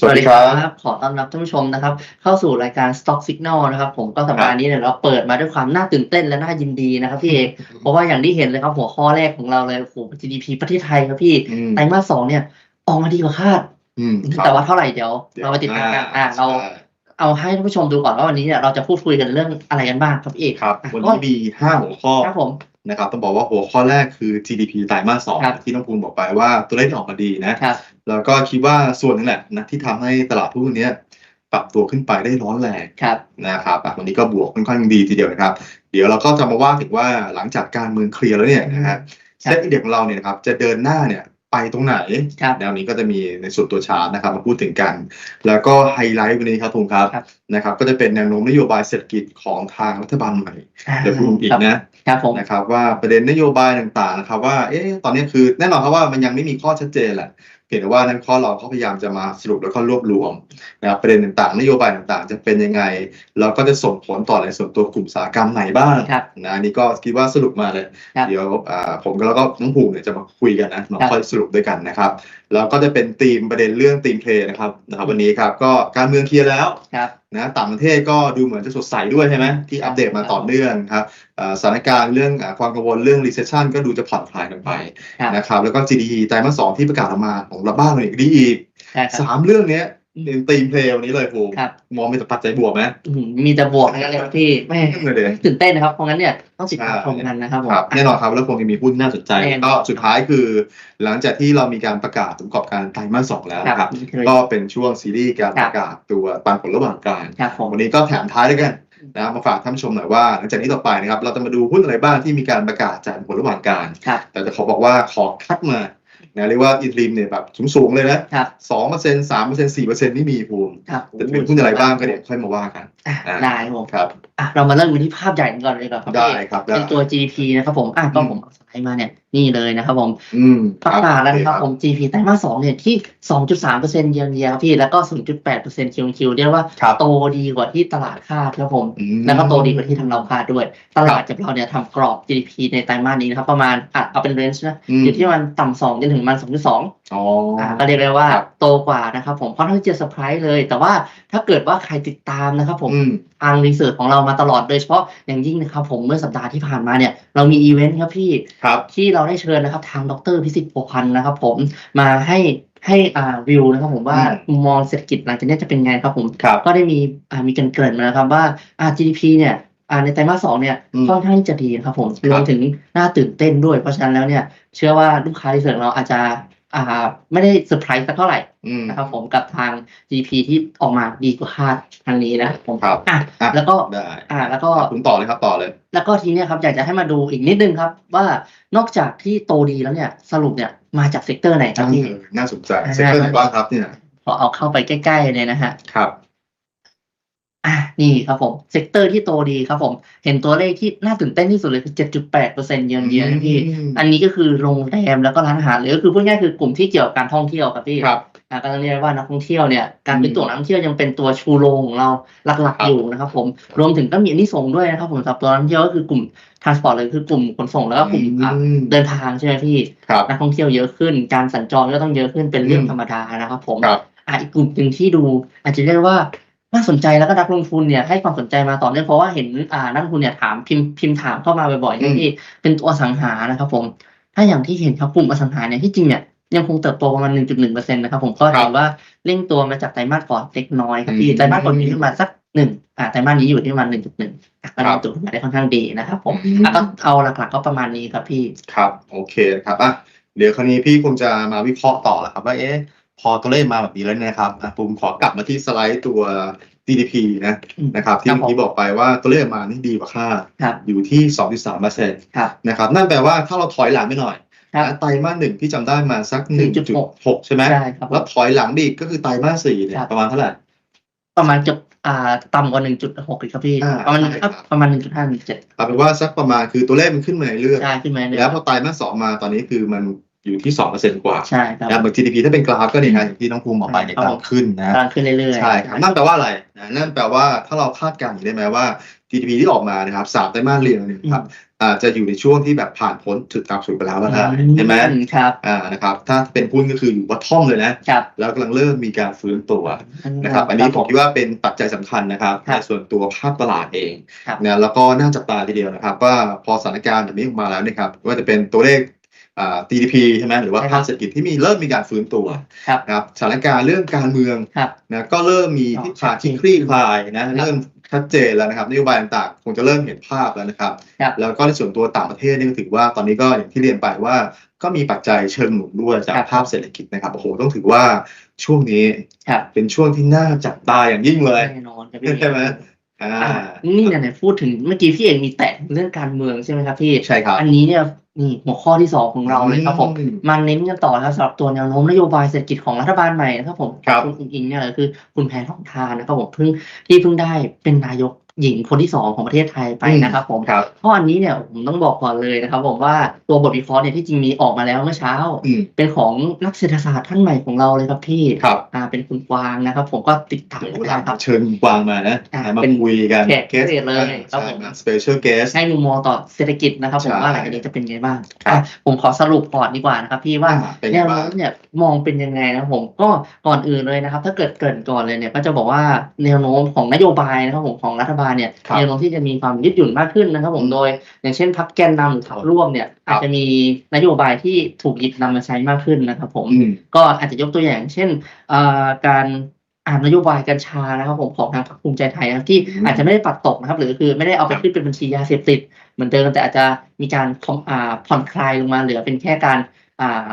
สวัสดีครับ ขอต้อนรับท่านผู้ชมนะครับ เข้าสู่รายการ Stock Signal นะครับผมก็สัปดาห์นี้เนี่ยเราเปิดมาด้วยความน่าตื่นเต้นและน่ายินดีนะครับพี่เอกเพราะว่าอย่างที่เห็นเลยครับหัวข้อแรกของเราเลยโอ้โห GDP ประเทศไทยครับพี่อืมไตรมาสสองเนี่ยออกมาดีกว่าคาดอืมครับแต่ว่าเท่าไหร่เดี๋ยว เราไปติดตามกันอ่าเราใช่เอาให้ท่านผู้ชมดูก่อนว่าวันนี้เนี่ยเราจะพูดคุยกันเรื่องอะไรกันบ้างครับพี่เอกครับอะวันนี้มีห้าหัวข้อครับผม นะครับต้องบอกว่าหัวข้อแรกคือ GDP ไตรมาสสองครับที่น้องภูมิบอกไปว่าตัวเลขออกมาดีนะครับแล้วก็คิดว่าส่วนหนึงแหละนะที่ทำให้ตลาดหุ้นเนี้ยปรับตัวขึ้นไปได้ร้อนแรงครับนะครับอะวันนี้ก็บวกค่อนข้างดีทีเดียวนะครับ เดี๋ยวเราก็จะมาว่าถึงว่าหลังจากการเมืองเคลียร์แล้วเนี่ยนะฮะครับเซ็ตอินเด็กของเราเนี่ยนะครับจะเดินหน้าเนี่ย ไปตรงไหนครับแนวนี้ก็จะมีในส่วนตัวชาร์ตนะครับมาพูดถึงกัน แล้วก็ไฮไลท์วันนี้ครับภูมิครับครับนะครับ ก็จะเป็นแนวโน้มนโยบายเศรษฐกิจของทางรัฐบาลใหม่อ่าเดี๋ยวพูดอีกครับนะครับผมนะครับว่าประเด็นนโยบายต่างๆนะครับว่าเอ๊ะตอนนี้คือแน่นอนครับว่ามันยังไม่มีข้อชัดเจนแหละเพียงแต่ว่านั้นข้อเราเขาพยายามจะมาสรุปแล้วก็รวบรวมนะครับประเด็นต่างๆ นโยบายต่างๆ จะเป็นยังไง แล้วก็จะส่งผลต่อในส่วนตัวกลุ่มอุตสาหกรรมไหนบ้างครับนะอันนี่ก็คิดว่าสรุปมาเลยครับเดี๋ยวอ่าผมก็แล้วก็น้องภูมิเนี่ยจะมาคุยกันนะมาครับค่อยสรุปด้วยกันนะครับ แล้วก็จะเป็นธีมประเด็นเรื่องธีมเพลย์นะครับนะครับ วันนี้ครับก็การเมืองเคลียร์แล้วครับนะต่างประเทศก็ดูเหมือนจะสดใสด้วยใช่ไหมที่อัปเดตมาต่อเนื่องครับอ่าสถานการณ์เรื่องอาความกังวลเรื่อง recession ก็ดูจะผ่อนคลายกันไปครับนะครับแล้วก็ GDP ไตรมาสสองที่ประกาศออกมาของเราบ้านเราอีกดีอีกใช่ครับสามเรื่องเนี้ ยเป็นธีมเพลย์วันนี้เลยภูมิครับ มองเป็นปัจจัยบวกไหมอื้อหือมีแต่บวกทั้งนั้นเลยครับพี่แม่นั่นเลยเดตื่นเต้นนะครับ เพราะงั้นเนี่ยต้องติดตามใช่ชมกันนะครับผม ครับแน่นอนครับแล้วคงจะมีหุ้นน่าสนใจแน่นอน ก็สุดท้ายคือ หลังจากที่เรามีการประกาศผลประกอบการไตรมาสสองแล้วครับนะครับนี่คือก็เป็นช่วงซีรีส์การคปรับระกาศตัวปันผลระหว่างกลางครับผม วันนี้ก็แถมท้ายด้วยกันนะครับมาฝากท่านผู้ชมหน่อยว่าหลังจากนี้ต่อไปนะครับเราจะมาดูหุ้นอะไรบ้างที่มีการประกาศจ่ายผลระหว่างกลางครับ แต่จะขอบอกว่าขอคัดมา นะเรียกว่าอินทริมเนี่ยแบบสูงๆเลยนะครับ สองเปอร์เซ็นต์สามเปอร์เซ็นต์สี่เปอร์เซ็นต์นี่มีภูมิครับแต่เป็นหุ้นอะไรบ้างก็เดี๋ยวค่อยมาว่ากันอะอ่าได้ครับผม ครับ อะเรามาเริ่มกันที่ภาพใหญ่กันก่อนเลยดีกว่อนครับได้พี่ครับได้เป็นตัว GDP นะครับผมอะก็อืมผมเอาสไลด์มาเนี่ยนี่เลยนะครับผมอืมประกาศแล้วนะครับโอผม GDP ไตรมาสสองเนี่ยที่ 2.3%เยือนเยียครับพี่แล้วก็ 0.8% Q on Q เรียกว่าครับ โตดีกว่าที่ตลาดคาดครับผม อืม แล้วก็โตดีกว่าที่ทางเราคาดด้วย ตลาครัดบกับเราเนี่ยทำกรอบ GDP ในไตรมาสนี้นะครับ ประมาณอะเอาเป็นเรนจ์นะ อืม อยู่ที่มันต่ำสองจนถึงมันสองจุดสอง อ๋ออ่าก็เรียกได้ว่าครับโตกว่านะครับผมค่อนข้างที่จะเซอร์ไพรส์เลย แต่ว่าถ้าเกิดว่าใครติดตามนะครับผม อืม ทางรีเสิร์ชของเรามาตลอดโดยเฉพาะอย่างยิ่งนะครับผมเมื่อสัปดาห์ที่ผ่านมาเนี่ยเรามีอีเวนต์ครับพี่ ครับ ที่เราได้เชิญนะครับทางดรพิสิทธิ์โพพันธ์นะครับผมมาให้ให้อ่าวิวนะครับผมว่าอืม มุมมองเศรษฐกิจหลังจากนี้จะเป็นไงครับผม ครับ ก็ได้มีอ่ามีกันเกริ่นมานะครับว่าอ่า GDP เนี่ยอ่าในไตรมาสสองเนี่ยอืมค่อนข้างที่จะดีนะครับผมครับรวมถึงน่าตื่นเต้นด้วย เพราะฉะนั้นแล้วเนี่ยเชื่อว่าลูกค้ารีเสิร์ชเราอาจจะ อ่าไม่ได้เซอร์ไพรส์สักเท่าไหร่อืมนะครับผมกับทาง GDP ที่ออกมาดีกว่าคาดทางนี้นะครับผมครับอะอะแล้วก็ได้อ่า แล้วก็คุณต่อเลยครับต่อเลย แล้วก็ทีเนี้ยครับอยากจะให้มาดูอีกนิดนึงครับ ว่านอกจากที่โตดีแล้วเนี่ยสรุปเนี่ยมาจากเซกเตอร์ไหนครับพี่น่าสนใจอ่าเซ็กเตอร์ไหนบ้างครับเนี่ยขอเอาเข้าไปใกล้ๆเลยนะฮะครับ อะนี่ครับผม เซกเตอร์ที่โตดีครับผม เห็นตัวเลขที่น่าตื่นเต้นที่สุดเลยคือ 7.8%เยือนเยียนะพี่ อันนี้ก็คือโรงแรมแล้วก็ร้านอาหารหรือก็คือพูดง่ายๆคือกลุ่มที่เกี่ยวกับการท่องเที่ยวครับพี่ครับอะก็ต้องเรียกว่านักท่องเที่ยวเนี่ยการซื้ออืมตั๋วนักท่องเที่ยวยังเป็นตัวชูโรงของเราหลักครัๆบอยู่นะครับผมรวมถึงก็มีอันนี้ส่งส์ด้วยนะครับผมสำหรับตัวนักท่องเที่ยวก็คือกลุ่มทรานสปอร์ตเลยคือกลุ่มขนส่งแล้วก็กลุ่มอะอืมเดินทางใช่ไหมพี่ครับนักท่องเที่ยวเยอะขึ้น การสัญจรก็ต้องเยอะขึ้นเป็นเรื่องอืมธรรมดานะครับผมครับอะอีกกลุ่มหนึ่งที่ดู อาจจะเรียกว่า น่าสนใจแล้วก็นักลงทุนเนี่ยให้ความสนใจมาต่อเนื่องเพราะว่าเห็นอ่านักลงทุนเนี่ยถามพิมพ์พิมพ์ถามเข้ามาบ่อยๆอืมที่เป็นตัวอสังหานะครับผม ถ้าอย่างที่เห็นครับกลุ่มอสังหาเนี่ยที่จริงเนี่ยยังคงเติบโตประมาณ 1.1%นะครับผมก็ครับเห็นว่าเร่งตัวมาจากไตรมาสก่อนเล็กน้อยครับพี่อืมไตรมาสก่อนมีขึ้นมาสักหนึ่งอ่าไตรมาสนี้อยู่ที่ประมาณ1.1อะก็ครัเร่บงตัวขึ้นมาได้ค่อนข้างดีนะครับผมอืมอะก็เอาหลักๆก็ประมาณนี้ครับพี่ ครับ โอเคนะครับอะเดี๋ยวคราวนี้พี่คงจะมาวิเคราะห์ต่อแล้วครับว่าเอ๊ะ พอตัวเลขมาแบบนี้แล้วเนี่ยนะครับอะผมขอกลับมาที่สไลด์ตัว GDP นะอืมนะครับ ที่ครับเมื่อกี้บอกไปว่าตัวเลขมานี่ดีกว่าคาดครับอยู่ที่2.3เปอร์เซ็นต์ครับนะครับ นั่นแปลว่าถ้าเราถอยหลังไปหน่อยครับนะไตรมาสหนึ่งที่จำได้มาสัก1.6 1.6ใช่ไหมใช่ครับผมแล้วถอยหลังไปอีกก็คือไตรมาสสี่เนี่ยครับประมาณเท่าไหร่ประมาณจะอ่าต่ำกว่า1.6อีกครับพี่อ่าประมาณใช่ครับประมาณ1.5 1.7เอาเป็นว่าสักประมาณคือตัวเลขมันขึ้นมาเรื่อยใช่ขึ้นมาๆเนี่ยแล้วพอไตรมาสสองมาตอนนี้คือมัน อยู่ที่สองเปอร์เซ็นต์กว่าใช่ครับนะครับเหมือน GDP ถ้าเป็นกราฟก็เนี่ยนะอย่างที่น้องภูมิบอกไปเนี่ยครับกำลังขึ้นนะกำลังขึ้นเรื่อยๆใช่ครับนั่นแปลว่าอะไรนะนั่นแปลว่าถ้าเราคาดการณ์ได้ไหมว่า GDP ที่ออกมานะครับสามไตรมาสเรียงเนี่ยนะครับอาจจะอยู่ในช่วงที่แบบผ่านพ้นจุดต่ำสุดไปแล้วนะครับเห็นไหมอืครับอ่านะครับ ถ้าเป็นหุ้นก็คืออยู่วัดท่อมเลยนะครับแล้วกำลังเริ่มมีการฟื้นตัวนะครับ อันนี้ผมคิดว่าเป็นปัจจัยสำคัญนะครับครัในบส่วนตัวภาพตลาดเองครับนะแล้วก็น่าจับตาทีเดียวนะครับ ว่าพอสถานการณ์แบบนี้ออกมาแล้วเนะครับว่าจะเป็นตัวเลขอ่า GDP ใช่ไหมหรือว่าใช่ครัภาบคเศรษฐกิจที่มีเริ่มมีการฟื้นตัวครับนะครับสถานการณ์เรื่องการเมืองครับนะก็เริ่มมีทิศทางที่คลี่คลายนะครับเริ่มชัดเจนแล้วนะครับนโยบายต่างๆคงจะเริ่มเห็นภาพแล้วนะครับครับแล้วก็ในส่วนตัวต่างประเทศนี่ก็ถือว่าตอนนี้ก็อย่างที่เรียนไปว่าก็มีปัจจัยเชิงหนุนด้วยจากครับภาพเศรษฐกิจนะครับโอ้โหต้องถือว่าช่วงนี้ครับเป็นช่วงที่น่าจับตาอย่างยิ่งเลยแน่นอนครับพี่ใช่ไหมอ่าอ่านี่เนี่ยเนี่ยพูดถึงเมื่อกี้พี่เอกมีแตะเรื่องการเมืองใช่ไหมครับพี่ใช่ครับอันนี้เนี่ยนี่ หัวข้อที่สองของเราเลยครับผมอืมมาเน้นกันต่อนะครับสำหรับตัวแนวโน้มนโยบายเศรษฐกิจของรัฐบาลใหม่นะครับผมครับณอิงอิงเนี่ยคือคุณแพทองทานนะครับผมเพิ่งที่เพิ่งได้เป็นนายก หญิงคนที่สองของประเทศไทยไปนะครับผมครับเพราะอันนี้เนี่ยผมต้องบอกก่อนเลยนะครับผมว่าตัวบทวิเคราะห์เนี่ยที่จริงมีออกมาแล้วเมื่อเช้าอืมเป็นของนักเศรษฐศาสตร์ท่านใหม่ของเราเลยครับพี่ครับอ่าเป็นคุณกวางนะครับ ผมก็ติดตามเดี๋ยวได้ครับเชิญกวางมานะอ่ามาเป็นคุยกันแขกพิเศษเลยครับใช่ผมนะ special guest ให้มุมมองต่อเศรษฐกิจนะครับผมใช่ว่าหลังจากนี้จะเป็นไงบ้างครับอะผมขอสรุปก่อนดีกว่านะครับพี่ว่าอ่าเป็นไงแนวบ้างโน้มเนี่ยมองเป็นยังไงนะผมก็ก่อนอื่นเลยนะครับ ถ้าเกิดเกรินก่อนเลยเนี่ยก็จะบอกว่าแนวโน้มของนโยบายนะครับผมของรัฐบาลเนี่ยครับแนวโน้มที่จะมีความยืดหยุ่นมากขึ้นนะครับ ผมโดย อย่างเช่นพรรคแกนนำหรือพรรคร่วมเนี่ยครับ อาจจะมีนโยบายที่ถูกหยิบนำมาใช้มากขึ้นนะครับผม อืม ก็อาจจะยกตัวอย่างเช่นเอ่อการอ่านนโยบายกัญชานะครับผมของทางพรรคภูมิใจไทยนะครับที่อืมอาจจะไม่ได้ปัดตกนะครับ หรือคือไม่ได้เอาไปครับขึ้นเป็นบัญชียาเสพติดเหมือนเดิมแต่อาจจะมีการคอมอ่าผ่อนคลายลงมาเหลือเป็นแค่การอ่า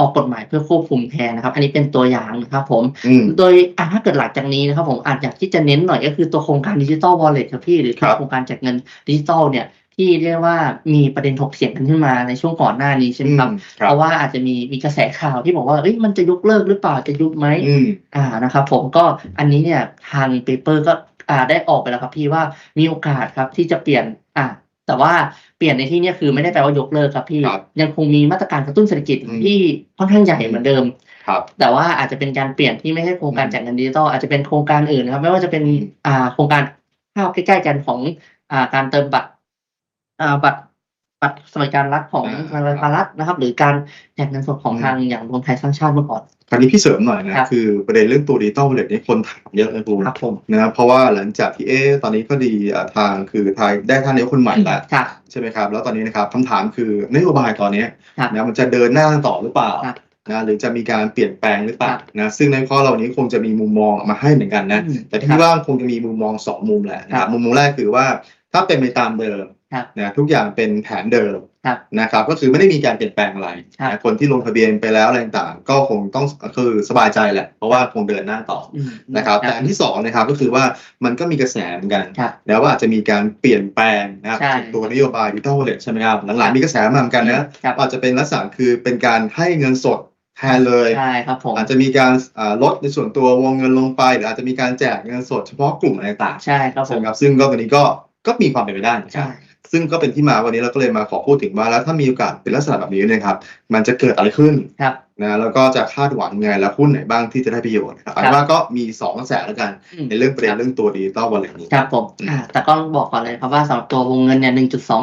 ออกกฎหมายเพื่อควบคุมแทนนะครับ อันนี้เป็นตัวอย่างนะครับผมอืมโดยอะถ้าเกิดหลังจากนี้นะครับผมอาจอยากที่จะเน้นหน่อยก็คือตัวโครงการดิจิ t a ลวอลเล็ตครับพี่หรือครับโครงการแจกเงินดิจิ t a ลเนี่ยที่เรียกว่ามีประเด็นถกเถียงกันขึ้นมาในช่วงก่อนหน้านี้ใช่ไหมครับอืมคเพรับราะว่าอาจจะมีมีกระแสข่าวที่บอกว่าเอ้ยมันจะยกเลิกหรือเปล่าจะยุบไหมอืมอ่านะครับ ผมก็อันนี้เนี่ยทางเปเปอร์ก็อ่าได้ออกไปแล้วครับพี่ว่ามีโอกาสครับที่จะเปลี่ยนอ่า แต่ว่าเปลี่ยนในที่เนี้ยคือไม่ได้แปลว่ายกเลิกครับพี่ครับยังคงมีมาตรการกระตุ้นเศรษฐกิจอืมที่ค่อนข้างใหญ่เหมือนเดิมครับแต่ว่าอาจจะเป็นการเปลี่ยนที่ไม่ใช่โครงการอืมแจกเงินดิจิตอลอาจจะเป็นโครงการอื่นนะครับ ไม่ว่าจะเป็นอ่าโครงการข้าวใกล้ๆกันของอ่าการเติมบัตรอ่าบัตร บัตรสวัสดิการรัฐของอ่าทางรัฐรัฐนะครับ หรือการแจกเงินสดของอืมทางอย่างรวมไทยสร้างชาติเมื่อก่อนคราวนี้พี่เสริมหน่อยนะครับคือประเด็นเรื่องตัวดิจิตอลวอลเล็ตนี่คนถามเยอะนะคุณครับผมนะครับเพราะว่าหลังจากที่เอ๊ะตอนนี้ก็ดีอ่าทางคือไทยได้ท่านนายกคนใหม่แล้วครับใช่ไหมครับ แล้วตอนนี้นะครับคำถามคือนโยบายตอนเนี้ยครับนะมันจะเดินหน้าต่อหรือเปล่าครับนะหรือจะมีการเปลี่ยนแปลงหรือเปล่าครับนะซึ่งในข้อเหล่านี้คงจะมีมุมมองออกมาให้เหมือนกันนะอืมแต่ครัที่บว่าคงจะมีมุมมองสองมุมแหละนะคครัรับบมุมมองแรกคือว่าถ้าเป็นไปตามเดิมครับ นะทุกอย่างเป็นแผนเดิมครับนะครับก็คือไม่ได้มีการเปลี่ยนแปลงอะไรครับนะคนที่ลงทะเบียนไปแล้วอะไรต่างๆก็คงต้องคือสบายใจแหละ เพราะว่าคงเดินหน้าต่ออืมนะครับแต่อันที่สองนะครับก็คือว่ามันก็มีกระแสเหมือนกันครับนะว่าอาจจะมีการเปลี่ยนแปลงนะครับใช่ตัวนโยบายดิจิทัลวอลเล็ตใช่ไหมครับหลังๆมีกระแสมาเหมือนกันนะครับอาจจะเป็นลักษณะคือเป็นการให้เงินสดแทนเลยใช่ครับผมอาจจะมีการอ่าลดในส่วนตัววงเงินลงไปหรืออาจจะมีการแจกเงินสดเฉพาะกลุ่มอะไรต่างใช่ครับๆผใช่มไหมครับซึ่งก็วันนี้ก็ก็มีความเป็นไปได้เหมือนกันใช่ ซึ่งก็เป็นที่มาวันนี้เราก็เลยมาขอพูดถึงว่าแล้วถ้ามีโอกาสเป็นลักษณะแบบนี้เนะครับ มันจะเกิดอะไรขึ้นครับนะแล้วก็จะคาดหวังไงและหุ้นไหนบ้างที่จะได้ประโยชน์นะครับอันว่าก็มีสองกระแสแล้วกันอืมในเรื่องประเด็นเรื่องตัวดิจิตอลวอลเล็ตนี้ครับผมอืมอ่าแต่ก็บอกก่อนเลยครับว่าสำหรับตัววงเงินเนี่ยหนึ่งจุดสอง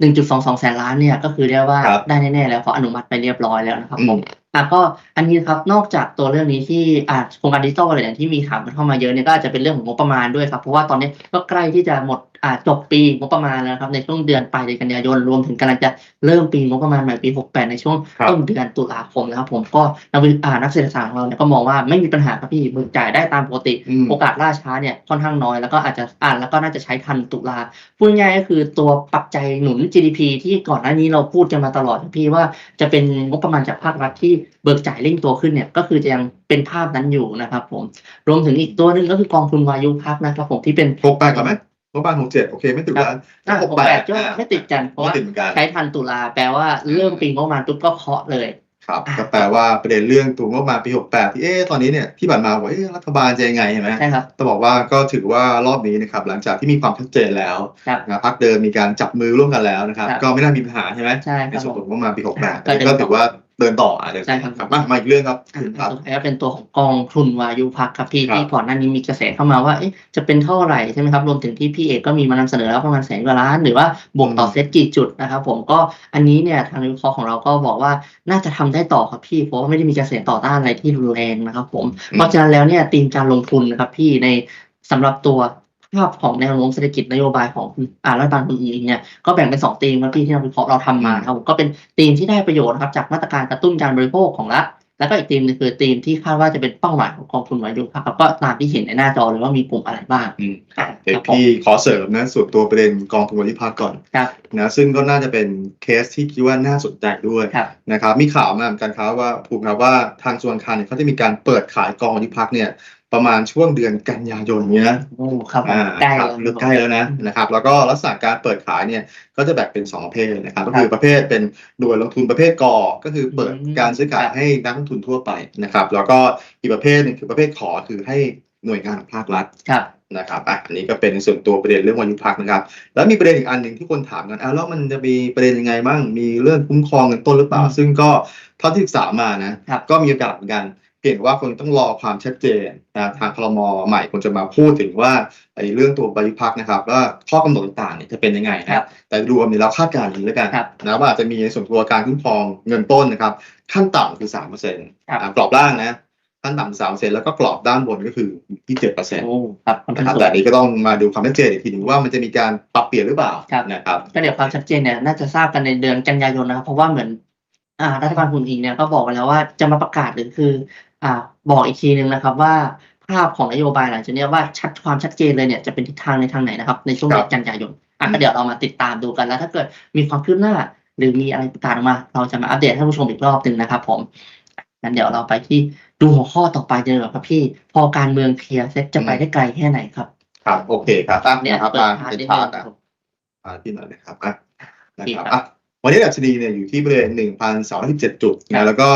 หนึ่งจุดสองสองแสนล้านเนี่ยก็คือเรียกว่าครับได้แน่ๆแล้วเพราะอนุมัติไปเรียบร้อยแล้วนะครับอืมผมอะก็อันนี้ครับนอกจากตัวเรื่องนี้ที่อ่าโครงการดิจิตอลอะไรอย่างที่มีถามกันเข้ามาเยอะเนี่ยก็อาจจะเป็นเรื่องของงบประมาณด้วยครับเพราะว่าตอนนี้ก็ใกล้ที่จะหมดอ่า จบปีงบประมาณแล้วครับในช่วงเดือนปลายเดือนกันยายนรวมถึงกำลังจะเริ่มปีงบประมาณใหม่ปี 68 ในช่วงครับต้นเดือนตุลาคมนะครับ ผมก็นักวิอ่านักเศรษฐศาสตร์ของเราเนี่ยก็มองว่าไม่มีปัญหาครับพี่เบิกจ่ายได้ตามปกติอืมโอกาสล่าช้าเนี่ยค่อนข้างน้อยแล้วก็อาจจะอ่านแล้วก็น่าจะใช้ทันตุลาพูดง่ายๆก็คือตัวปัจจัยหนุน GDP ที่ก่อนหน้านี้เราพูดกันมาตลอดนะพี่ว่าจะเป็นงบประมาณจากภาครัฐที่เบิกจ่ายเร่งตัวขึ้นเนี่ยก็คือจะยังเป็นภาพนั้นอยู่นะครับผมรวมถึงอีกตัวหนึ่งก็คือกองทุนวายุพักนะครับผมที่เป็นหกแปดก่อนไหม หกแปดหกเจ็ดโอเค ไม่ติดแล้วอ่าหกหกแปแปดดก็ไม่ติดกันเพราะไม่ว่าติดเหมือนกันใช้ทันตุลาแปลว่าเริ่มปีงบประมาณปุ๊บก็เคาะเลยครับอะก็แปลว่าประเด็นเรื่องตัวงบประมาณปี 68 ที่เอ๊ะตอนนี้เนี่ยที่ผ่านมาบอกเอ๊ะรัฐบาลจะยังไงใช่ไหมใช่ครับต้องบอกว่าก็ถือว่ารอบนี้นะครับหลังจากที่มีความชัดเจนแล้วครับนะพักเดิมมีการจับมือร่วมกันแล้วนะครับครับก็ไม่น่ามีปัญหาใช่ไหมใช่คในรับส่วนผของมงบประมาณปีก็68จะก็ถือว่าเดินต่ออะเดินใช่ครับครับมามาอีกเรื่องครับอ่าครับสุดท้ายก็เป็นตัวของกองทุนวายุพักครับพี่ครับที่ก่อนหน้านี้มีกระแสเข้ามาว่าเอ๊ะจะเป็นเท่าไหร่ใช่ไหมครับรวมถึงที่พี่เอกก็มีมานำเสนอแล้วประมาณแสนกว่าล้าน หรือว่าบวกต่อเซตกี่จุดนะครับผมก็อันนี้เนี่ยทางวิเคราะห์ของเราก็บอกว่าน่าจะทำได้ต่อครับพี่เพราะว่าไม่ได้มีกระแสต่อต้านอะไรที่รุนแรงนะครับผมเพราะฉะนั้นแล้วเนี่ยธีมการลงทุนนะครับพี่ในสำหรับตัว ภาพของแนวโน้มเศรษฐกิจนโยบายของคุณอ่ารัฐบาลคุณอิงเนี่ยก็แบ่งเป็นสองธีมครับพี่ที่เราวิเคราะห์เราทำมาครับผมก็เป็นธีมที่ได้ประโยชน์นะครับจากมาตรการกระตุ้นการบริโภคของรัฐแล้วก็อีกธีมหนึงคือธีมที่คาดว่าจะเป็นเป้าหมายของกองทุนวายุครับก็ตามที่เห็นในหน้าจอเลยว่ามีกลุ่มอะไรบ้างอืมอ่าเดี๋คยรัวบผมพี่ขอเสริมนะส่วนตัวประเด็นกองทุนวันที่พักก่อนครับนะซึ่งก็น่าจะเป็นเคสที่คิดว่าน่าสนใจด้วยครับนะครับมีข่าวมาเหมือนกันครับว่าภูมิครับว่าทางส่วนคารเนี่ยเขาจะมีการเปิดขายกองวันที่พักเนี่ย ประมาณช่วงเดือนกันยายนเนี้ยโอ้ครับผมอ่าใกล้ครับแล้วเลือกใกล้แล้วนะนะครับ แล้วก็ลักษณะการเปิดขายเนี่ยก็จะแบ่งเป็นสองประเภทนะครับก็คือประเภทเป็นหน่วยลงทุนประเภทกอก็คือเปิดอืมการซื้อขายครับให้นักลงทุนทั่วไปนะครับ แล้วก็อีกประเภทหนึงคือประเภทขอคือให้หน่วยงานของภาครัฐครับนะครับอะอันนี้ก็เป็นส่วนตัวประเด็นเรื่องวันยุบพักนะครับ แล้วมีประเด็นอีกอันหนึ่งที่คนถามกันอะแล้วมันจะมีประเด็นยังไงบ้างมีเรื่องคุ้มครองเงินต้นหรือเปล่าอืมซึ่งก็เท่าที่ศึกษามานะครับก็มีโอกาสเหมือนกัน เพียงแต่ว่าคงต้องรอความชัดเจนนะทางคลมใหม่คงจะมาพูดถึงว่าไอ้เรื่องตัวใบยุบพักนะครับว่าข้อกำหนดต่างๆเนี่ยจะเป็นยังไงครันะบแต่รวมเนี่ยเราคาดการณ์อย่างนี้แล้วกันครับนะว่าอาจจะมีในส่วนตัวการคุ้มครองเงินต้นนะครับ ขั้นต่ำคือสามเปอร์เซ็นต์ครับกรอบล่างนะขั้นต่ำสามเปอร์เซ็นต์แล้วก็กรอบด้านบนก็คือที่เจ็ดเปอร์เซ็นต์โอ้ครับมันเป็นนะครับส่วแต่นอันนี้ก็ต้องมาดูความชัดเจนอีกทีหนึงว่ามันจะมีการปรับเปลี่ยนหรือเปล่าครับนะครับก็เดี๋ยวความชัดเจนเนี่ยน่าจะทราบกันในเดือนกันยายนนะครับเพราะว่าเหมือน อ่ารัฐบาลคุณอิงเนี่ยก็บอกไปแล้วว่าจะมาประกาศหรือคืออ่าบอกอีกทีหนึ่งนะครับว่าภาพของนโยบายหลังจากเนี้ยว่าชัดความชัดเจนเลยเนี่ยจะเป็นทิศทางในทางไหนนะครับ ในช่วงครัเดืบอนกันยายนอะก็เดี๋ยวเรามาติดตามดูกันแล้ว ถ้าเกิดมีความคืบหน้า หรือมีอะไรประกาศออกมา เราจะมาอัปเดตให้ผู้ชมอีกรอบหนึ่งนะครับ ผมงั้นเดี๋ยวเราไปที่ดูหัวข้อต่อไปเลยครับพี่ พอการเมืองเคลียร์เสร็จจะไปได้ไกลแค่ไหนครับ ครับโอเคครับอะเนี่ยนะครับเปิดมาพาร์ทเป็นนิดชานึร์ตงนะครับพาที่หน่อยนะครับอะนะดีคครัรับบอะ วันนี้ดัชนีเนี่ยอยู่ที่บริเวณ1,217จุดครันะบแล้วก็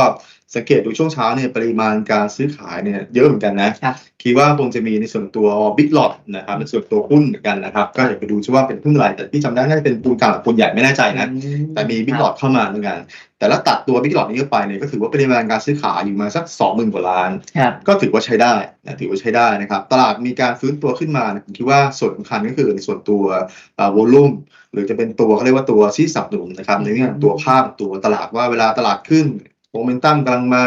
สังเกตดูช่วงเช้าเนี่ยปริมาณการซื้อขายเนี่ยเยอะเหมือนกันนะครับคิดว่าคงจะมีในส่วนตัวบิ๊กหลอดนะครับในส่วนตัวหุ้นเหมือนกันนะครับ ก็เดี๋ยวไปดูซิว่าเป็นหุ้นอะไรแต่ที่จำได้น่าจะเป็นปูนกลางหรือปูนใหญ่ไม่แน่ใจนะแต่มีบิ๊กหลอดเข้ามาเหมือนกัน แต่ละตัดตัวบิ๊กหลอดนี้เข้าไปเนี่ยก็ถือว่าปริมาณการซื้อขายอยู่มาสักสองหมื่นกว่าล้านครับก็ถือว่าใช้ได้นะถือว่าใช้ได้นะครับ ตลาดมีการฟื้นตัวขึ้นมานะผมคิดว่าส่วนสำคัญก็คือในส่วนตัววอลลุ่มหรือจะเป็นตัวเขาเรียกว่าตัวที่สนับสนุนนะครับในเรื่องตัวภาพตัวตลาดว่าเวลาตลาดขึ้น โมเมนตัมกำลังมา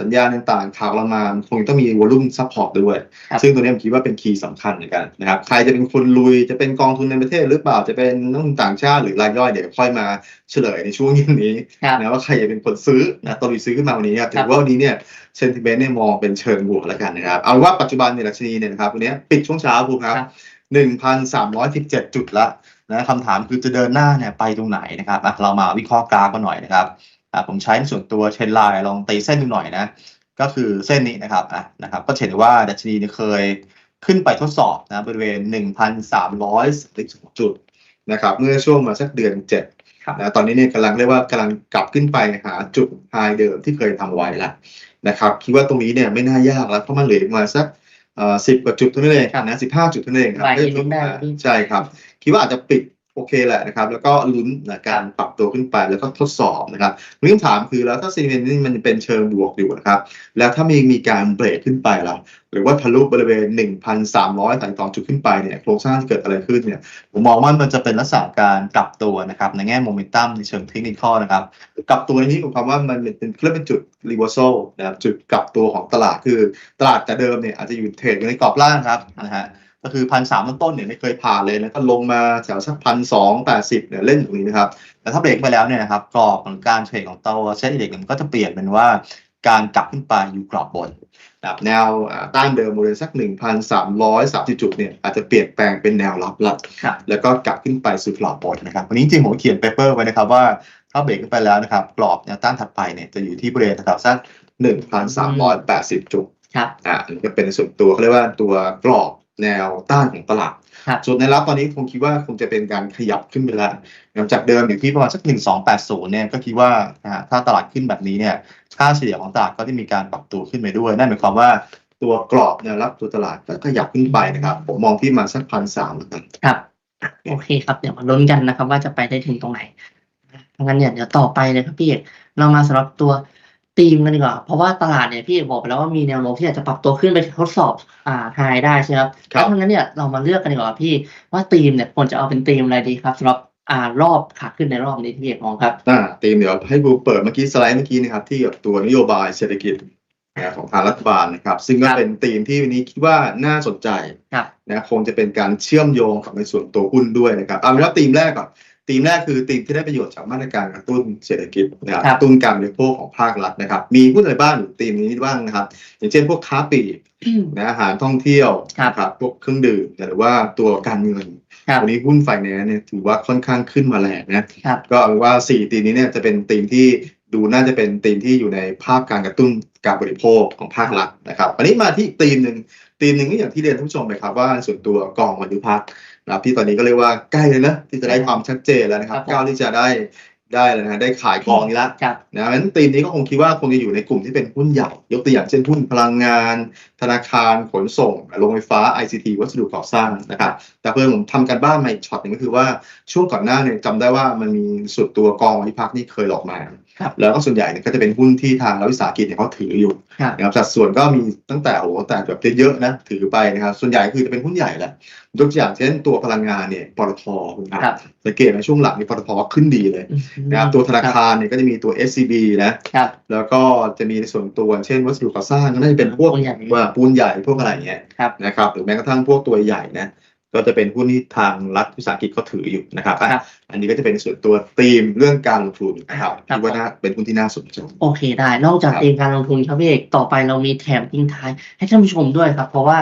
สัญญาณต่างๆข่าวกำลังมาคงต้องมีวอลลุ่มซัพพอร์ตด้วยครับซึ่งตัวนี้ผมคิดว่าเป็นคีย์สำคัญเหมือนกันนะครับใครจะเป็นคนลุยจะเป็นกองทุนในประเทศหรือเปล่าจะเป็นนักลงทุนต่างชาติหรือรายย่อยเดี๋ยวค่อยมาเฉลยในช่วงเย็นนี้ครับนะว่าใครจะเป็นคนซื้อนะตอนนี้ซื้อขึ้นมาวันนี้ครับถือว่าวันนี้เนี่ยเซนติเมนต์เนี่ยมองเป็นเชิงบวกแล้วกันนะครับเอาว่าปัจจุบันเนี่ยดัชนีเนี่ยนะครับวันนี้ปิดช่วงเช้าภูมิครับครับหนึ่งพันสามร้อยสิบเจ็ดจุดละนะคำถามคือจะเดินหน้าเนี่ยไปตรงไหนนะครับอะเรามาวิเคราะห์กราฟกันหน่อยนะครับอะ ผมใช้ในส่วนตัวเชนไลน์ลองตีเส้นดูหน่อยนะ ก็คือเส้นนี้นะครับอะนะครับ ก็จะเห็นว่าดัชนีเนี่ยเคยขึ้นไปทดสอบนะบริเวณ 1,312จุดนะครับเมื่อช่วงมาสักเดือนเจ็ดครับนะตอนนี้เนี่ยกำลังเรียกว่ากำลังกลับขึ้นไปหาจุดไฮเดิมที่เคยทำไว้แล้วนะครับคิดว่าตรงนี้เนี่ยไม่น่ายากแล้วเพราะมันเหลืออีกประมาณสักเอ่อสิบกว่าจุดเท่านั้นเองครับนะสิบห้าจุดเท่านั้นเองครับบ่ายนี้เอ้ยลุ้นได้พี่ใช่ครับ คิดว่าอาจจะปิด โอเคแหละนะครับ แล้วก็ลุ้นนะการปรับตัวขึ้นไปแล้วก็ทดสอบนะครับเรื่องถามคือแล้วถ้าซีเมนต์นี่มันเป็นเชิงบวกอยู่นะครับ แล้วถ้ามีมีการเบรกขึ้นไปล่ะหรือว่าทะลุบริเวณ 1,300ต่างๆจุดขึ้นไปเนี่ยโครงสร้างจะเกิดอะไรขึ้นเนี่ยผมมองว่ามันจะเป็นลักษณะการกลับตัวนะครับในแง่โมเมนตัมในเชิงเทคนิคนะครับกลับตัวในที่ผมความว่ามันเป็นเรียกเป็นจุดรีเวอร์ a l นะครับจุดกลับตัวของตลาดคือ ตลาดแต่เดิมเนี่ยอาจจะอยู่เทรดอยู่ในกรอบล่างครับนะฮะ ก็คือพันสามต้นๆเนี่ยไม่เคยผ่านเลยแล้วก็ลงมาแถวสักพันสองแปดสิบเนี่ยเล่นตรงนี้นะครับแต่ถ้าเบรกไปแล้วเนี่ยนะครับกรอบของการเทรดของตัวเซ็ตอินเด็กซ์มันก็จะเปลี่ยนเป็นว่าการกลับขึ้นไปอยู่กรอบบนนะครับแนวอ่าต้านเดิมบริเวณสักหนึ่งพันสามร้อยสามสิบจุดเนี่ยอาจจะเปลี่ยนแปลงเป็นแนวรับละครับแล้วก็กลับขึ้นไปสู่กรอบบนนะครับวันนี้จริงๆผมเขียนเปเปอร์ไว้นะครับว่าถ้าเบรกขึ้นไปแล้วนะครับกรอบแนวต้านถัดไปเนี่ยจะอยู่ที่บริเวณแถวสักหนึ่งพันสามร้อยแปดสิบจุดครับอ่าอันนี้ก็เป็นในส่วนตัวเขาเรียกว่าตัวกรอบ แนวต้านของตลาดครับส่วนในรับตอนนี้คงคิดว่าคงจะเป็นการขยับขึ้นไปแล้วนะครับจากเดิมอยู่ที่ประมาณสักหนึ่งสองแปดศูนย์เนี่ยก็คิดว่าอ่าถ้าตลาดขึ้นแบบนี้เนี่ยค่าเฉลี่ยของตลาดก็ได้มีการปรับตัวขึ้นไปด้วย นั่นหมายความว่าตัวกรอบแนวรับตัวตลาดก็ขยับขึ้นไปนะครับ ผมมองที่มาสักพันสามแล้วกันครับ โอเคครับ เดี๋ยวมาลุ้นกันนะครับ ว่าจะไปได้ถึงตรงไหนงั้นเนี่ยเดี๋ยวต่อไปเลยครับพี่เอกเรามาสำหรับตัว ธีมกันดีกว่าเพราะว่าตลาดเนี่ยพี่เอกบอกไปแล้วว่ามีแนวโน้มที่อาจจะปรับตัวขึ้นไปทดสอบอ่าไฮได้ใช่ไหมครับครับเพราะฉะนั้นเนี่ยเรามาเลือกกันดีกว่าพี่ว่าธีมเนี่ยควรจะเอาเป็นธีมอะไรดีครับสำหรับอ่ารอบขาขึ้นในรอบนี้ที่พี่เอกมองครับอ่าตีมเดี๋ยวให้บูเปิดเมื่อกี้สไลด์เมื่อกี้นะครับที่กับตัวนโยบายเศรษฐกิจนะครับของทางรัฐบาลนะครับ ซึ่งก็ครับเป็นธีมที่วันนี้คิดว่าน่าสนใจครับนะคงจะเป็นการเชื่อมโยงกับในส่วนตัวหุ้นด้วยนะครับเอาเป็นว่าธีมแรกก่อน ธีมแรกคือธีมที่ได้ประโยชน์จากมาตรการกระตุ้นเศรษฐกิจนะครับครับกระตุ้นการบริโภคของภาครัฐนะครับ มีหุ้นอะไรบ้างอยู่ธีมนี้บ้างนะครับ อย่างเช่นพวกค้าปลีกนะอาหารท่องเที่ยวครับนะครับพวกเครื่องดื่มหรือว่าตัวการเงินครับวันนี้หุ้นไฟแนนซ์เนี่ยถือว่าค่อนข้างขึ้นมาแรงนะครับก็เอาเป็นว่าสี่ธีมนี้เนี่ยจะเป็นธีมที่ดูน่าจะเป็นธีมที่อยู่ในภาพการกระตุ้นการบริโภคของภาครัฐนะครับอันนี้มาที่อีกธีมหนึ่งธีมหนึ่งก็อย่างที่เรียนท่านผู้ชมไปครับว่าส่วนตัวกองวันยุพัก นะครับที่ตอนนี้ก็เรียกว่าใกล้เลยนะที่จะได้ความชัดเจนแล้วนะครับครับผม ก้าวที่จะได้ได้แล้วนะฮะได้ขายกองนี้ละครับ นะเพราะฉะนั้นธีมนี้ก็คงคิดว่าคงจะอยู่ในกลุ่มที่เป็นหุ้นใหญ่ ยกตัวอย่างเช่นหุ้นพลังงาน ธนาคารขนส่งโรงไฟฟ้า ICT วัสดุก่อสร้างนะครับแต่เพิ่มผมทำกันบ้านมาอีกช็อตหนึ่งก็คือว่าช่วงก่อนหน้าเนี่ยจำได้ว่ามันมีส่วนตัวกองวิพักษ์นี่เคยออกมาครับ แล้วก็ส่วนใหญ่เนี่ยก็จะเป็นหุ้นที่ทางรัฐวิสาหกิจเนี่ยเขาถืออยู่ครับนะครับสัดส่วนก็มีตั้งแต่โอ้โหแต่แบบเยอะๆนะถือไปนะครับส่วนใหญ่คือจะเป็นหุ้นใหญ่แหละยกตัวอย่างเช่นตัวพลังงานเนี่ยปตทคุณคครัรับบสังเกตในช่วงหลังนี่ปตทขึ้นดีเลยนะครับตัวธนาคารเนี่ยก็จะมีตัว SCB นะครับแล้วก็จะมีในส่วนตัวเช่นวัสดุก่อสร้างก็น่าจะเป็นพวกปูนใหญ่ว่าปูนใหญ่พวกอะไรอย่างเงี้ยครับนะครับหรือแม้กระทั่งพวกตัวใหญ่นะ ก็จะเป็นหุ้นที่ทางรัฐวิสาหกิจเขาถืออยู่นะครับอะครับอันนี้ก็จะเป็นในส่วนตัวธีมเรื่องการลงทุนนะครับครับ ที่ว่าน่าเป็นหุ้นที่น่าสนใจโอเคได้ นอกจากครับเองการลงทุนครับพี่เอกต่อไปเรามีแถมทิ้งท้ายให้ท่านผู้ชมด้วยครับ เพราะว่า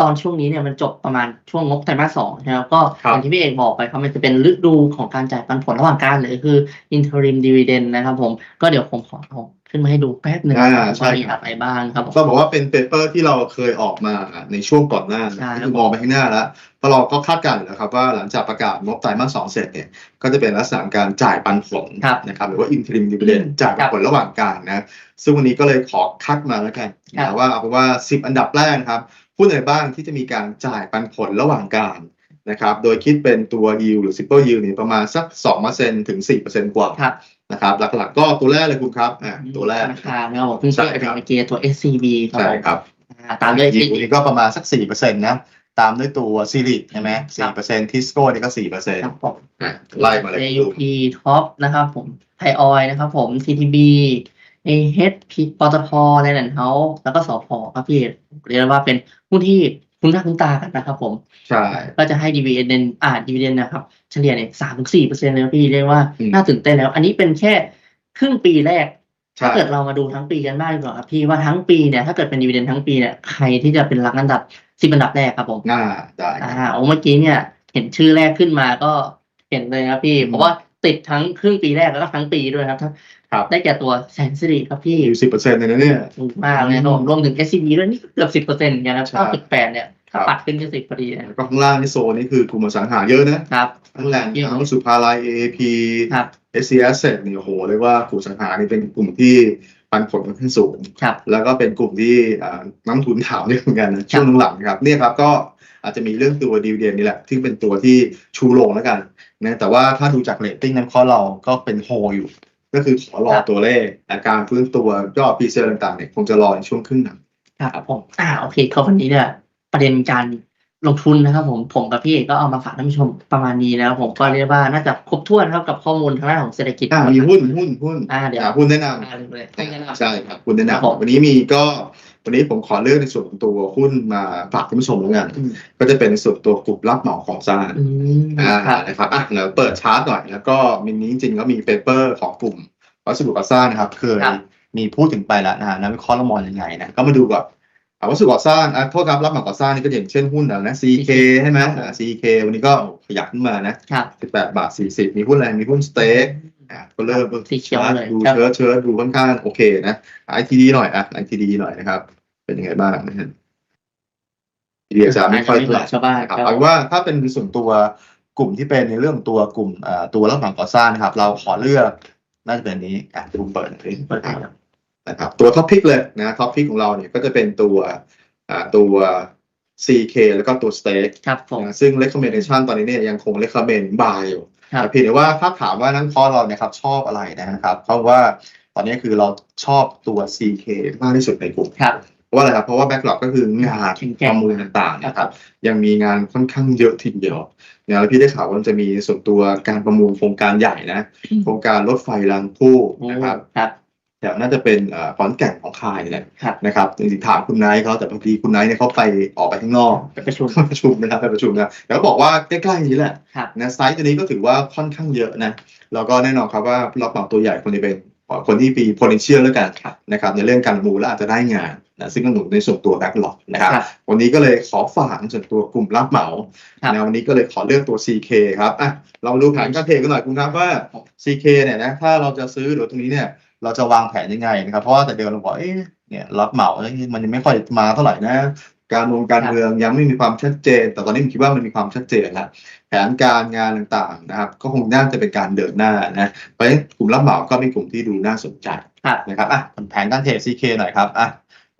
ตอนช่วงนี้เนี่ยมันจบประมาณช่วงงบไตรมาสสองนะครับก็อย่างที่พี่เอกบอกไปครับมันจะเป็นฤดูของการจ่ายปันผลระหว่างการเลยคือ interim dividend นะครับผมก็เดี๋ยวผมขอเอา ขึ้นมาให้ดูแป๊บหนึ่งอ่าว่าใช่มีครับ อะไรบ้างครับผม ต้องบอกว่าเป็นเปเปอร์ที่เราเคยออกมาในช่วงก่อนหน้าใช่นะคือมองไปข้างหน้าแล้วเพราะเราก็คาดการณ์อยู่แล้วครับว่าหลังจากประกาศงบไตรมาสสองเสร็จเนี่ยก็จะเป็นลักษณะการจ่ายปันผลครับนะครับหรือว่า interim dividend อืมจ่ายปันผลระหว่างกลางนะซึ่งวันนี้ก็เลยขอคัดมาแล้วกันครับ นะว่าเอาเป็นว่า 10 อันดับแรกนะครับหุ้นไหนบ้างที่จะมีการจ่ายปันผลระหว่างกลางนะครับโดยคิดเป็นตัว yield หรือ simple yield เนี่ยประมาณสัก2%ถึง4%กว่า ครับ นะครับหลักๆก็ตัวแรกเลยคุณครับอ่าตัวแรกธนาคารนะครับผมเพิ่งใช่เชื่อไปครับเมื่อกี้ตัว SCB ครับใช่ผมครับอ่าตามด้วยยิวนี่ก็ประมาณสักสี่เปอร์เซ็นต์นะตามด้วยตัวซีริใช่ไหมครัสี่บเปอร์เซ็นต์ทิสโก้นี่ก็สี่เปอร์เซ็นต์ครับผมไล่มาเลย AUP ท็อปนะครับผมไทยออยนะครับผม TTB AH ปตทแลนด์เฮาส์แล้วก็สพครับพี่เรียกได้ว่าเป็นหุ้นที่ คุ้นหน้าคุ้นตากันนะครับผมใช่ก็จะให้ dividend อ่า dividend นะครับ เฉลี่ยเนี่ยสามถึงสี่เปอร์เซ็นต์เลยครับพี่เรียกว่าอืมน่าตื่นเต้นแล้ว อันนี้เป็นแค่ครึ่งปีแรกใช่ถ้าเกิดเรามาดูทั้งปีกันบ้างดีกว่าครับพี่ว่าทั้งปีเนี่ยถ้าเกิดเป็น dividend ทั้งปีเนี่ยใครที่จะเป็นรักอันดับสิบอันดับแรกครับผมน่าได้อ่าโอ้เมื่อกี้เนี่ย เห็นชื่อแรกขึ้นมาก็เห็นเลยครับพี่อืมเพราะว่าติดทั้งครึ่งปีแรกแล้วก็ทั้งปีด้วยครับทั้งครับ ได้แก่ตัวแสนสิริครับพี่อยู่สิบเปอร์เซ็นต์เลยนะเนี่ยถูกมากเลยครับผมรวมถึง SCB ด้วยนี่เกือบสิบเปอร์เซ็นต์กันนะใช่เก้าจุดแปดเนี่ยครัถ้าบปัดขึ้นก็สิบพอดีนะแล้วก็ข้างล่างที่โซนนี่คือกลุ่มอสังหาเยอะนะครับทั้งแหล่งทั้งสุภาลัย AAP ครับ SC Asset นี่โอ้โหเรียกว่ากลุ่มอสังหานี่เป็นกลุ่มที่ปันผลค่อนข้างสูงครับแล้วก็เป็นกลุ่มที่อ่านักลงทุนถามเยอะเหมือนกันนะช่วงหลังๆครับเนี่ยครับก็อาจจะมีเรื่องตัวดีเวเดนนี่แหละที่เป็นตัวที่ชูโรงแล้วกันนะแต่ว่าถ้าดูจากเรตติ้งนั้นข้อเราก็เป็นโฮอยู่ ก็คือขอรอครับตัวเลขอาการฟื้นตัวยอดพีเซลต่างๆเนี่ยคงจะรอในช่วงครึ่งหลังครับผมอ่าโอเคก็วันนี้เนี่ยประเด็นการลงทุนนะครับผมผมกับพี่เอกก็เอามาฝากท่านผู้ชมประมาณนี้แล้ว ผมก็เรียกว่าน่าจะครบถ้วนครับกับข้อมูลทางด้านของเศรษฐกิจอ่ามีหุ้นหุ้นหุ้นอ่าเดี๋ยวอ่าหุ้นแนะนอ่าเลยให้แนะนำำใช่ครับหุ้นแนะครับผมนำวันนี้มีก็ วันนี้ผมขอเลือกในส่วนของตัวหุ้นมาฝากท่านผู้ชมแล้วกันอืมก็จะเป็นในส่วนตัวกลุ่มรับเหมาของสร้างอืมอ่าครับนะครับอะเดี๋ยวเปิดชาร์ตหน่อย แล้วก็มินนี้จริงๆก็มีเปเปอร์ของกลุ่มวัสดุก่อสร้างนะครับ เคยครับมีพูดถึงไปแล้วนะฮะนักวิเคราะห์เรามองยังไงนะก็มาดูก่อนอะวัสดุก่อสร้างอะโทษครับรับเหมาก่อสร้างนี่ก็อย่างเช่นหุ้นอะไรนะ CK ใช่ไหมอ่า CK วันนี้ก็ขยับขึ้นมานะครับ18บาท40 มีหุ้นอะไรมีหุ้นสเต็ก อะก็เริ่มสีเขียวเลยดูครับเชิร์ชเชิร์ชดูค่อนข้างโอเคนะ ITD หน่อยอะ ITD หน่อยนะครับ เป็นยังไงบ้างนะฮะ ITD อาจจะไม่ค่อยเท่าไหร่ชาวบ้านนะครับครับเอาเป็นว่าถ้าเป็นส่วนตัวกลุ่มที่เป็นในเรื่องตัวกลุ่มเอ่อตัวรับเหมาก่อสร้างนะครับ เราขอเลือกน่าจะเป็นอันนี้อะดูเปิดหน่อยสิเปิดครับนะครับ ตัวท็อปพิกเลยนะท็อปพิกของเราเนี่ยก็จะเป็นตัวอ่าตัว CK แล้วก็ตัว Steak ครับผมนะซึ่ง recommendation ตอนนี้เนี่ยยังคง recommend buy อยู่ครับแต่ เพียงแต่ว่าถ้าถามว่านักวิเคราะห์เราเนี่ยครับชอบอะไรนะครับเพราะว่าตอนนี้คือเราชอบตัว CK มากที่สุดในกลุ่มครับเพราะว่าอะไรครับเพราะว่าแบ็กหลอกก็คืองานแข็งแกร่ปงระมูลต่างๆนะครับ ยังมีงานค่อนข้างเยอะทีเดียวเนี่ยแล้วพี่ได้ข่าวว่ามันจะมีส่วนตัวการประมูลโครงการใหญ่นะอืมโครงการรถไฟรางคู่โอ้นะครับ ครับแถวน่าจะเป็นเอ่อขอนแก่นของคายนี่แหละครับนะครับจริงๆถามคุณไนท์เขาแต่บางทีคุณไนท์เนี่ยเขาไปออกไปข้างนอกไปประชุมประชุมนะครับไปประชุมนะแล้วก็บอกว่าใกล้ๆนี้แหละครับนะไซส์ตัวนี้ก็ถือว่าค่อนข้างเยอะนะแล้วก็แน่นอนครับว่ารับเหมาตัวใหญ่คนนี้เป็นคนที่มี potential แล้วกันครับนะครับในเรื่องการประมูลและอาจจะได้งานนะซึ่งก็หนุนในส่วนตัวแบ็กหลอกนะครับครับวันนี้ก็เลยขอฝากในส่วนตัวกลุ่มรับเหมาครับนะวันนี้ก็เลยขอเลือกตัว CK ครับอะเรามาดูแผนการเทรดกันหน่อยคุณครับว่า CK เนี่ยนะถ้าเราจะซื้อหรือตรงนี้เนี่ย เราจะวางแผนยังไงนะครับ เพราะว่าแต่เดิมเราบอกเอ๊ะเนี่ยรับเหมาเอ้ยมันยังไม่ค่อยมาเท่าไหร่นะ การเมืองการเมืองยังไม่มีความชัดเจน แต่ตอนนี้ผมคิดว่ามันมีความชัดเจนแล้วแผนการงานต่างๆนะครับ ก็คงน่าจะเป็นการเดินหน้านะเพราะฉะนั้นกลุ่มรับเหมาก็เป็นกลุ่มที่ดูน่าสนใจนะครับอะแผนการเทรด CK หน่อยครับอะ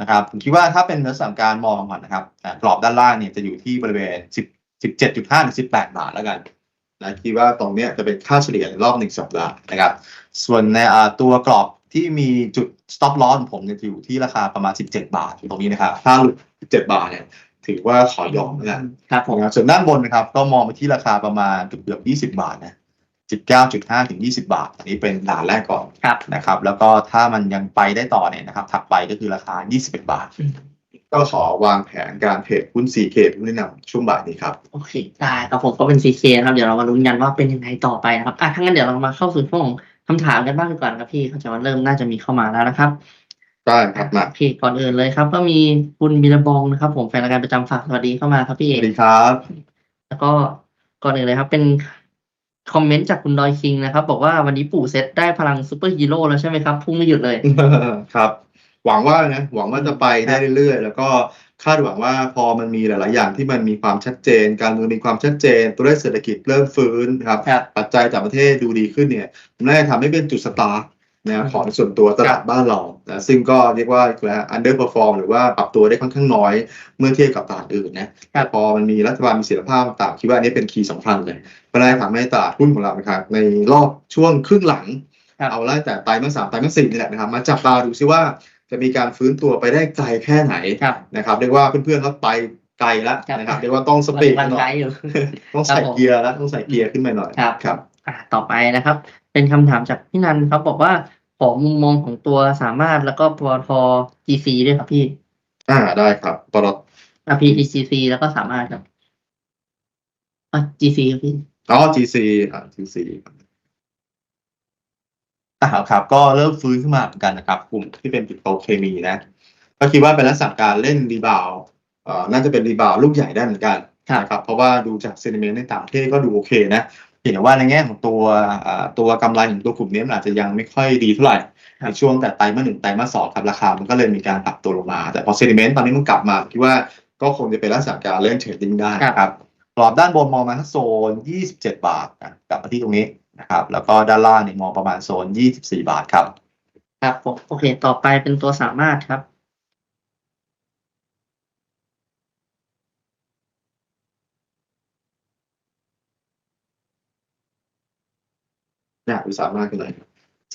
นะครับผมคิดว่าถ้าเป็นลักษณะการมองก่อนนะครับกรอบด้านล่างเนี่ยจะอยู่ที่บริเวณ10 17.5ถึง18 บาทแล้วกันนะคิดว่าตรงเนี้ยจะเป็นค่าเฉลี่ยในรอบหนึ่งสัปดาห์นะครับ ส่วนในอ่าตัวกรอบที่มีจุด stop loss ของผมเนี่ยจะอยู่ที่ราคาประมาณ 17 บาทตรงนี้นะครับถ้าหลุด17 บาทเนี่ยถือว่าขอยอมแล้วกันครับผมนะครับส่วนด้านบนนะครับ ก็มองไปที่ราคาประมาณเกือบเกือบ20 บาทนะ19.5 ถึง 20 บาท อันนี้เป็นด่านแรกก่อนครับนะครับ แล้วก็ถ้ามันยังไปได้ต่อเนี่ยนะครับ ถัดไปก็คือราคา 21 บาทอืมก็ขอวางแผนการเทรดหุ้น 4K ผู้แนะนำช่วงบ่ายนี้ครับ โอเค ได้ครับผมก็เป็น CK นะครับ เดี๋ยวเรามาลุ้นกันว่าเป็นยังไงต่อไปนะครับ อะถ้างั้นเดี๋ยวเรามาเข้าสู่ช่วงของ คำถามกันบ้างดีกว่านะครับพี่เขาจะว่าเริ่มน่าจะมีเข้ามาแล้วนะครับได้ครับมาโอเคก่อนอื่นเลยครับ ก็มีคุณบิลบองนะครับ ผมแฟนรายการประจำฝากสวัสดีเข้ามาครับพี่สเอวักสดีครับ แล้วก็ก่อนอื่นเลยครับ เป็นคอมเมนต์จากคุณดอยคิงนะครับ บอกว่าวันนี้ปู่เซตได้พลังซูเปอร์ฮีโร่แล้วใช่ไหมครับพุ่งไม่หยุดเลยครับ หวังว่านะหวังว่าจะไปได้เรื่อยๆ แล้วก็คาดหวังว่าพอมันมีหลาย ๆ อย่างที่มันมีความชัดเจน การเมืองมีความชัดเจน ตัวเลขเศรษฐกิจเริ่มฟื้นครับครับปัจจัยจากประเทศดูดีขึ้นเนี่ยมันน่าจะทำให้เป็นจุดสตาร์ทนะของส่วนตัวตลาดบ้านเรานะซึ่งก็เรียกว่าแล้ว underperform หรือว่าปรับตัวได้ค่อนข้างน้อย เมื่อเทียบกับตลาดอื่นนะแต่พอมันมีรัฐบาลมีเสถียรภาพต่างคิดว่าอันนี้เป็นคีย์สำคัญเลยเพราะฉะนั้นทำให้ตลาดหุ้นของเรานะครับในรอบช่วงครึ่งหลังครับเอาไล่แต่ไตรมาสสามไตรมาสสี่นี่แหละนะครับมาจับตาดูซิว่า จะมีการฟื้นตัวไปได้ไกลแค่ไหนครับนะครับเรียกว่าเพื่อนๆเขาไปไกลแล้วครับนะครับเรียกว่าต้องสปีดกำลังหน่อใช้ยอยู่ต้องใส่ครับผมเกียร์แล้วต้องใส่เกียร์ขึ้นไปหน่อยครับครับอ่าต่อไปนะครับ เป็นคำถามจากพี่นันครับบอกว่าขอมุมมองของตัวสามารถแล้วก็ปตท GC ด้วยครับพี่ อ่าได้ครับปตทอะ PTGC แล้วก็สามารถครับอะ GC ครับพี่อ๋อ GC อ่า GC อ่าครับ ก็เริ่มฟื้นขึ้นมาเหมือนกันนะครับ กลุ่มที่เป็นปิโตรเคมีนะ ก็คิดว่าเป็นลักษณะการเล่นรีบาวด์เอ่อน่าจะเป็นรีบาวด์ลูกใหญ่ได้เหมือนกันครับนะครับ เพราะว่าดูจากเซนิเมนต์ในต่างประเทศก็ดูโอเคนะเห็นแต่ว่าในแง่ของตัวอ่าตัวกำไรของตัวกลุ่มนี้มันอาจจะยังไม่ค่อยดีเท่าไหร่ครับในช่วงแต่ไตรมาสหนึ่งไตรมาสสองครับราคา มันก็เลยมีการปรับตัวลงมา แต่พอเซนิเมนต์ตอนนี้มันกลับมาคิดว่าก็คงจะเป็นลักษณะการเล่นเทรดดิ้งได้นะครับกรอบด้านบนมองมาที่โซน 27 บาทนะกลับมาที่ตรงนี้ นะครับ แล้วก็ด้านล่างเนี่ยมองประมาณโซน 24 บาทครับ ครับผมโอเค ต่อไปเป็นตัวสามารถครับ เนี่ยดูสามารถกันเลย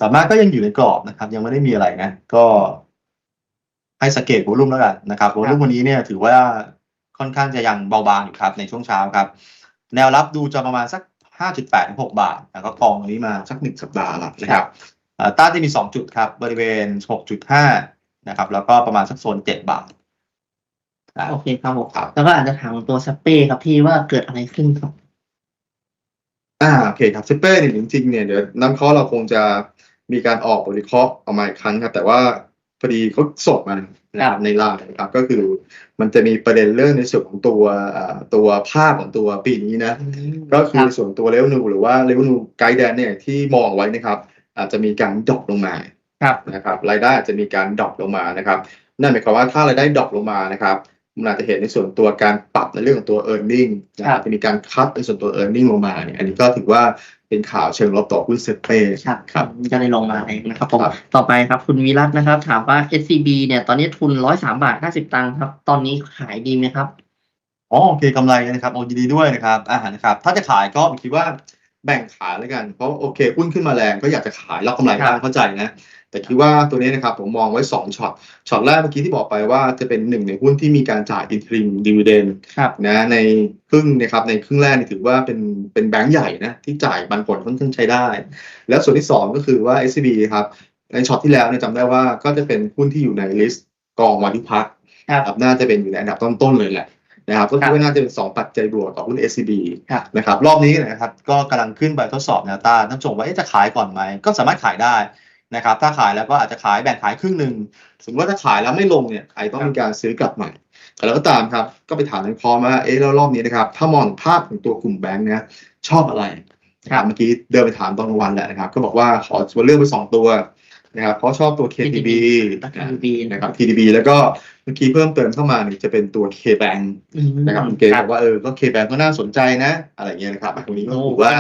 สามารถก็ยังอยู่ในกรอบนะครับ ยังไม่ได้มีอะไรนะ ก็ให้สังเกตโวลุ่มแล้วกันนะครับโวลุ่มวันนี้เนี่ยถือว่าค่อนข้างจะยังเบาบางอยู่ครับในช่วงเช้าครับ แนวรับดูจะประมาณสัก 5.8ถึง6บาทแล้วก็กองตรงนี้มาสักหนึ่งสัปดาห์แล้วนะครับเอ่อต้านจะมี 2 จุดครับ บริเวณ 6.5 นะครับ แล้วก็ประมาณสักโซน 7 บาทนะโอเคครับผมครับแล้วก็อาจจะถามตัวสเป้ครับพี่ว่าเกิดอะไรขึ้นครับอ่าโอเคครับเซเป้เนี่ยจริงๆเนี่ยเดี๋ยวน้ำเคาะเราคงจะมีการออกบริเคราะห์ออกมาอีกครั้งครับ แต่ว่า พอดีเขาส่งมานะครับในไลน์นะครับก็คือมันจะมีประเด็นเรื่องในส่วนของตัวอ่าตัวภาพของตัวปีนี้นะ ก็คืคอรับส่วนตัวเลเวลนูหรือว่าเลเวลนูไกด์แดนเนี่ยที่มองไว้นะครับ อาจจะมีการดรอปลงมาครับนะครับรายได้อาจจะมีการดรอปลงมานะครับนั่นหมายความว่าถ้ารายได้ดรอปลงมานะครับ มันอาจจะเห็นในส่วนตัวการปรับในเรื่องของตัว e a r n i n g นะคครัรับบจะมีการคัดในส่วนตัว e a r n i n g ลงมาเนี่ยอันนี้ก็ถือว่าเป็นข่าวเชิงลบต่อหุ้นเซ็ตเป้ครับครับก็เลยลงมาเองนะครับผมครับต่อไปครับคุณวิรัตนะครับ ถามว่า SCB เนี่ยตอนนี้ทุนร้อยสามบาทห้าสิบตังค์ครับ ตอนนี้ขายดีไหมครับอ๋อโอเคกำไรนะครับโอ้ยินดีด้วยนะครับอ่านะครับ ถ้าจะขายก็ผมคิดว่าแบ่งขายแล้วกัน เพราะโอเคหุ้นขึ้นมาแรงก็อยากจะขายรับกำไรครับ้างบเข้าใจนะ แต่คิดว่าตัวนี้นะครับผมมองไว้2ช็อตช็อตแรกเมื่อกี้ที่บอกไปว่าจะเป็นหนึ่งในหุ้นที่มีการจ่ายอินทริมดีเวเดนครับนะในครึ่งนะครับในครึ่งแรกนี่ถือว่าเป็นเป็นแบงก์ใหญ่นะที่จ่ายปันผลค่อนข้างใช้ได้ แล้วส่วนที่ 2 ก็คือว่า SCB ครับในช็อตที่แล้วเนี่ยจำได้ว่าก็จะเป็นหุ้นที่อยู่ในลิสต์กองวันทุพักครับครับน่าจะเป็นอยู่ในอันดับต้นๆเลยแหละนะครับก็คิดว่าน่าจะเป็น 2 ปัจจัยบวกต่อหุ้น SCB ครับนะครับรอบนี้นะครับก็กำลังขึ้นไปทดสอบแนวต้านท่านผู้ชมว่าเอ๊ะจะขายก่อนไหมก็สามารถขายได้ นะครับ ถ้าขายแล้วก็อาจจะขายแบ่งขายครึ่งหนึ่งสมมติว่าถ้าขายแล้วไม่ลงเนี่ยใครต้องมีการซื้อกลับใหม่แต่แล้วก็ตามครับ ก็ไปถามนักพอว่าเอ๊ะแล้วรอบนี้นะครับ ถ้ามองภาพของตัวกลุ่มแบงค์นะชอบอะไรครับเมื่อกี้เดินไปถามตอนกลางวันแหละนะครับ ก็บอกว่าขอตัวเลือกไปสองตัวนะครับเพราะชอบตัว KTB แล้วก็นะ TB นะครับ TDB แล้วก็เมื่อกี้เพิ่มเติมเข้ามาเนี่ยจะเป็นตัว KBank อืมนะครับคุณเกย์บอกว่าเออก็ KBank ก็น่าสนใจนะ อะไรเงี้ยนะครับตรงนี้ก็โอ้ถือว่า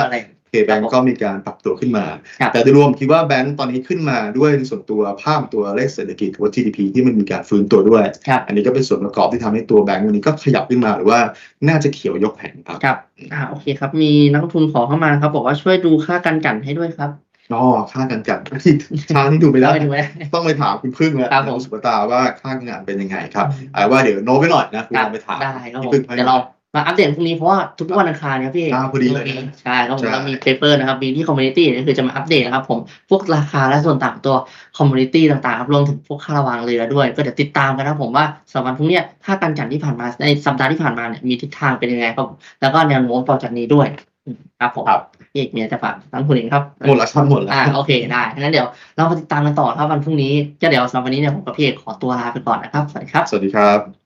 อะไร KBank ก็มีการปรับตัวขึ้นมาครับแต่โดยรวมคิดว่าแบงก์ตอนนี้ขึ้นมาด้วยส่วนตัวภาพตัวเลขเศรษฐกิจหรือว่า GDP ที่มันมีการฟื้นตัวด้วยครับอันนี้ก็เป็นส่วนประกอบที่ทำให้ตัวแบงก์วันนี้ก็ขยับขึ้นมาหรือว่าน่าจะเขียวยกแผงครับครับอ่าโอเคครับ มีนักลงทุนขอเข้ามาครับ บอกว่าช่วยดูค่ากันกันให้ด้วยครับอ๋อค่ากันกันที่ช้างที่ดูไปแล้วไปดูไหมต้องไปถามคุณพึ่งแล้วครับผมสุปตาว่าค่าการเป็นยังไงครับเอาว่าเดี๋ยวโน้ตไปหน่อยนะคุณครับลองไปถามได้ครับผพี่มพึ่งให้เดี๋ยวเรา มาอัปเดตพรุ่งนี้เพราะว่าทุกวันอังคารครับพี่อ่าพอดีเลยใช่ครับผมใช่เรามีเปเปอร์นะครับมีที่คอมมูนิตี้ก็คือจะมาอัปเดตนะครับผมพวกราคาและส่วนต่างตัวคอมมูนิตี้ต่างๆครับรวมถึงพวกค่าระวางเรือด้วย ก็เดี๋ยวติดตามกันนะครับผมว่าสำหรับวันพรุ่งเนี้ยค่าการจันที่ผ่านมาในสัปดาห์ที่ผ่านมาเนี่ยมีทิศทางเป็นยังไงครับผมแล้วก็แนวโน้มต่อจากนี้ด้วยอืมครับผมครับพี่เอกมีอะไรจะฝากทั้งคุณเองครับหมดแล้วครับหมดแล้วอ่าโอเคได้งั้นเดี๋ยวเรามาติดตามกันต่อครับวันพรุ่งนี้ก็เดี๋ยวสำหรับวันนี้เนี่ยผมกับพี่เอกขอตัวลาไปก่อนนะครับสวัสดีครับสวัสดีครับ